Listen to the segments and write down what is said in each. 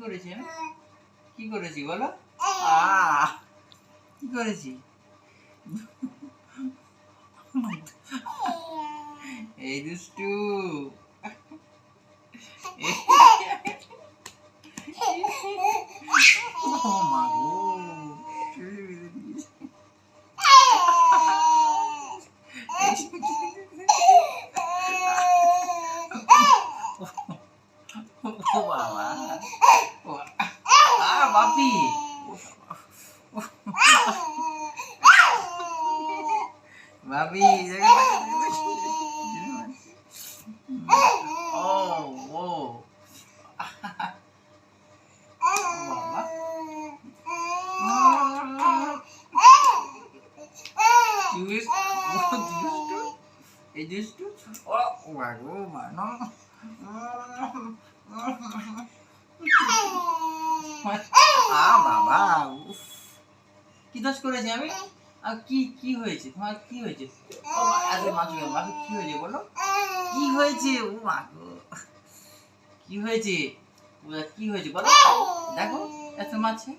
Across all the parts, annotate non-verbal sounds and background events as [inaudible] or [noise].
করেছি? আমি কি করেছি বলো? আ কি করেছি? এই দুষ্টু। ও বাবা ও আ বাপি ও বাপি ও ও বাবা দুষ্ট ও দুষ্টু এই দুষ্টু ও মা গো মা না আ বাবা উফ কি দোষ করেছি আমি? আর কি কি হয়েছে? তোমার কি হয়েছে? এত মাছ বাপি কি হয়েছে বলো? কি হয়েছে? ও মা গো। কি হয়েছে? ও, কি হয়েছে? বলো। দেখো এত মাছে।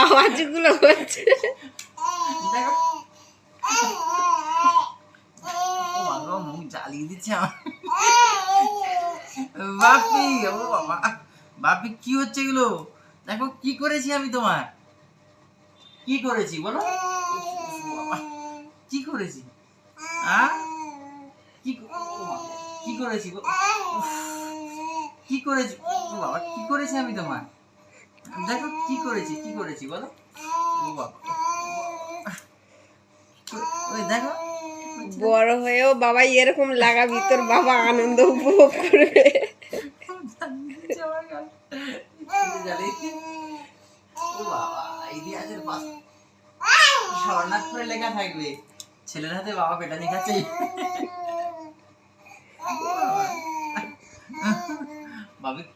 আওয়াজগুলো হচ্ছে। দেখো। জ্বালিয়ে দিচ্ছে [laughs] বাপি ও বাবা। বাপি কি হচ্ছে এগুলো? দেখো কি করেছি আমি তোমার? কি করেছি বলো? কি করেছি? কি ক- করেছি কি করেছি? ও বাবা কি করেছি আমি তোমার? দেখো কি করেছি কি করেছি বলো? ও বাবা। ওই দেখো বড় হয়েও বাবা এরকম লাগাবি, তোর বাবা আনন্দ উপভোগ করবে। লেখা থাকবে, ছেলের হাতে বাবা পেটা খাচ্ছে